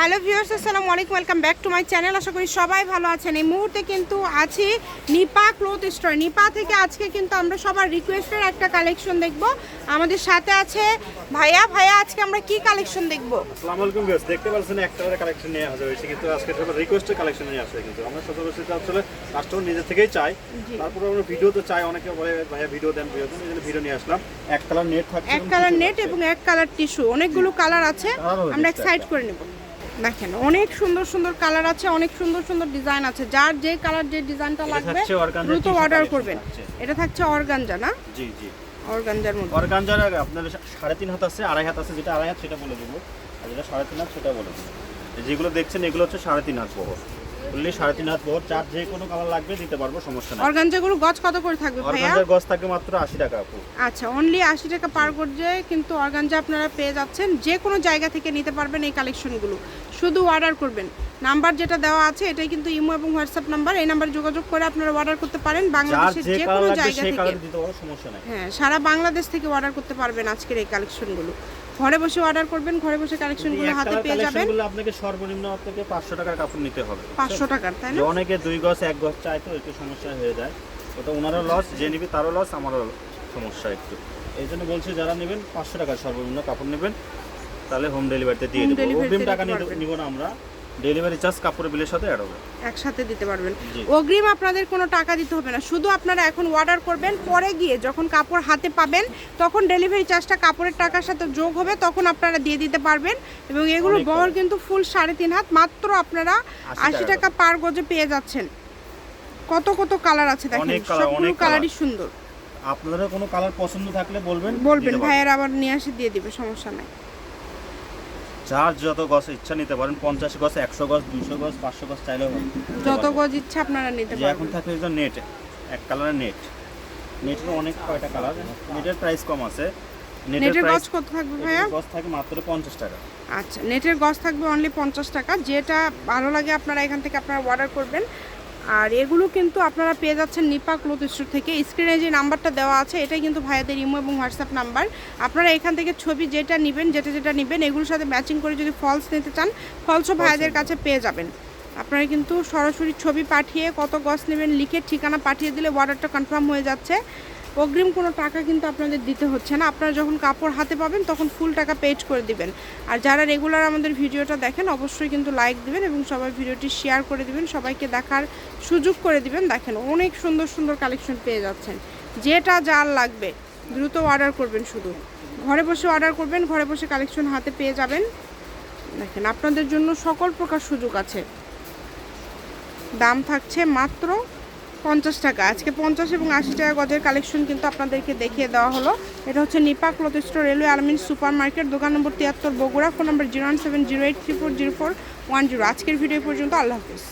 Hello viewers আসসালামু আলাইকুম welcome back to my channel. আশা করি সবাই ভালো আছেন। এই মুহূর্তে কিন্তু আছি নিপা ক্লোথ স্টোর। নিপা থেকে আজকে কিন্তু আমরা সবার রিকোয়েস্টের একটা কালেকশন দেখব। আমাদের সাথে আছে ভাইয়া। ভাইয়া আজকে আমরা কি কালেকশন দেখব? আসসালামু আলাইকুম ভিউয়ার্স দেখতে পাচ্ছেন একটা করে কালেকশন নিয়ে হাজার হয়েছে কিন্তু আজকে সবার রিকোয়েস্টের কালেকশন নিয়ে আসছে কিন্তু। আমরা সচরাচর আসলে কাস্টমার নিজে থেকেই চাই তারপরে আমরা ভিডিও তো চাই অনেকে বলে ভাইয়া ভিডিও দেন ভিডিও দেন। ভিডিও নিয়ে আসলাম। এক কালার নেট থাকছে এক কালার নেট এবং এক কালার টিস্যু অনেকগুলো কালার আছে। আমরা এক একটা। সাইড করে নেব। দেখেন অনেক সুন্দর সুন্দর কালার আছে অনেক সুন্দর সুন্দর ডিজাইন আছে। যার যে কালার যে ডিজাইনটা লাগবে দ্রুত অর্ডার করবেন। এটা থাকছে অর্গানজা না? জি জি। অর্গানজার মধ্যে। অর্গানজার আপনার সাড়ে তিন হাত আছে আড়াই হাত আছে যেটা আড়াই হাত সেটা বলে দেবো। আর যেটা সাড়ে তিন হাত সেটা বলে দেবো। যেগুলো দেখছেন এগুলো হচ্ছে সাড়ে তিন হাত বহর। বললে সাড়ে তিন হাত বহর। চার যে কোনো কালার লাগবে দিতে পারব সমস্যা নেই। অর্গানজাগুলো গজ কত করে থাকবে ভাইয়া? অর্গানজার গজ থাকে মাত্র আশি টাকা আপু। আচ্ছা অনলি আশি টাকা পার করছে কিন্তু অর্গানজা আপনারা পেয়ে যাচ্ছেন। যে কোনো জায়গা থেকে নিতে পারবেন এই কালেকশনগুলো শুধু অর্ডার করবেন। নাম্বার যেটা দেওয়া আছে এটাই কিন্তু ইমো এবং হোয়াটসঅ্যাপ নাম্বার এই নাম্বারে যোগাযোগ করে আপনারা অর্ডার করতে পারেন বাংলাদেশের যে কোনো জায়গা থেকে। হ্যাঁ সারা বাংলাদেশ থেকে অর্ডার করতে পারবেন আজকের এই কালেকশনগুলো ঘরে বসে অর্ডার করবেন ঘরে বসে কালেকশনগুলো হাতে পেয়ে যাবেন। আপনাকে সর্বনিম্ন থেকে পাঁচশো টাকার কাপড় নিতে হবে পাঁচশো টাকার তাই না? অনেকে দুই গজ এক গজ চায় তো একটু সমস্যা হয়ে যায়। ওটা ওনারও লস যে নিবে তারও লস আমারও সমস্যা একটু। এই জন্য বলছি যারা নেবেন পাঁচশো টাকার সর্বনিম্ন কাপড় নেবেন। তাহলে হোম ডেলিভারিতে দিয়ে দেবো। অগ্রিম টাকা। নিব না আমরা। ডেলিভারি চার্জ কাপড়ের বিলের সাথে অ্যাড হবে। একসাথে দিতে পারবেন। অগ্রিম আপনাদের কোনো টাকা দিতে হবে না। শুধু আপনারা এখন অর্ডার করবেন পরে গিয়ে যখন কাপড় হাতে পাবেন তখন ডেলিভারি চার্জটা কাপড়ের টাকার সাথে যোগ হবে তখন আপনারা দিয়ে দিতে পারবেন। এবং এগুলো বহর কিন্তু ফুল সাড়ে তিন হাত। মাত্র আপনারা 80 আশি টাকা পার গজে পেয়ে যাচ্ছেন। কত কত কালার আছে দেখেন। সবগুলো অনেক কালারই সুন্দর। আপনাদের কোনো কালার পছন্দ থাকলে বলবেন বলবেন ভাইয়ের আবার নিয়ে আসে দিয়ে দিবে সমস্যা নাই। যার যত গছ ইচ্ছা নিতে পারেন পঞ্চাশ গছ একশো গছ দুশো গছ পাঁচশো গছ চাইলেও যত গছ ইচ্ছা আপনারা নিতে পারেন এখন থাকে যে নেট এক কালারের নেট নেটের অনেক কয়টা কালার নেটের প্রাইস কম আছে। নেটের গজ কত থাকবে ভাইয়া? গছ থাকে মাত্র পঞ্চাশ টাকা। আচ্ছা নেটের গজ থাকবে অনলি পঞ্চাশ টাকা। যেটা ভালো লাগে আপনারা এখান থেকে আপনারা অর্ডার করবেন। আর এগুলো কিন্তু আপনারা পেয়ে যাচ্ছেন নিপা ক্লোথ স্টোর থেকে। স্ক্রিনে যে নাম্বারটা দেওয়া আছে এটাই কিন্তু ভাইয়াদের ইমো এবং হোয়াটসঅ্যাপ নাম্বার। আপনারা এখান থেকে ছবি যেটা নেবেন যেটা যেটা নেবেন এগুলোর সাথে ম্যাচিং করে যদি ফলস নিতে চান ফলসও ভাইয়াদের কাছে পেয়ে যাবেন। আপনারা কিন্তু সরাসরি ছবি পাঠিয়ে কত গজ নেবেন লিখে ঠিকানা পাঠিয়ে দিলে অর্ডারটা কনফার্ম হয়ে যাচ্ছে। অগ্রিম কোনো টাকা কিন্তু আপনাদের দিতে হচ্ছে না। আপনারা যখন কাপড় হাতে পাবেন, তখন ফুল টাকা পেড করে দিবেন। আর যারা রেগুলার আমাদের ভিডিওটা দেখেন, অবশ্যই কিন্তু লাইক দিবেন এবং সবাই ভিডিওটি শেয়ার করে দিবেন। সবাইকে দেখার সুযোগ করে দিবেন। দেখেন, অনেক সুন্দর সুন্দর কালেকশন পেয়ে যাচ্ছেন। যেটা যার লাগবে, দ্রুত অর্ডার করবেন শুধু। ঘরে বসে অর্ডার করবেন, ঘরে বসে কালেকশন হাতে পেয়ে যাবেন। দেখেন, আপনাদের জন্য সকল প্রকার সুযোগ আছে। দাম থাকছে মাত্র পঞ্চাশ টাকা। আজকে পঞ্চাশ এবং আশি টাকা গজের কালেকশন কিন্তু আপনাদেরকে দেখিয়ে দেওয়া হলো। এটা হচ্ছে Nipak store railway Almin super market দোকান নম্বর তিয়াত্তর Bogura, phone number zero one seven zero eight three four zero four one zero. আজকের ভিডিও পর্যন্ত আল্লাহ হাফিজ।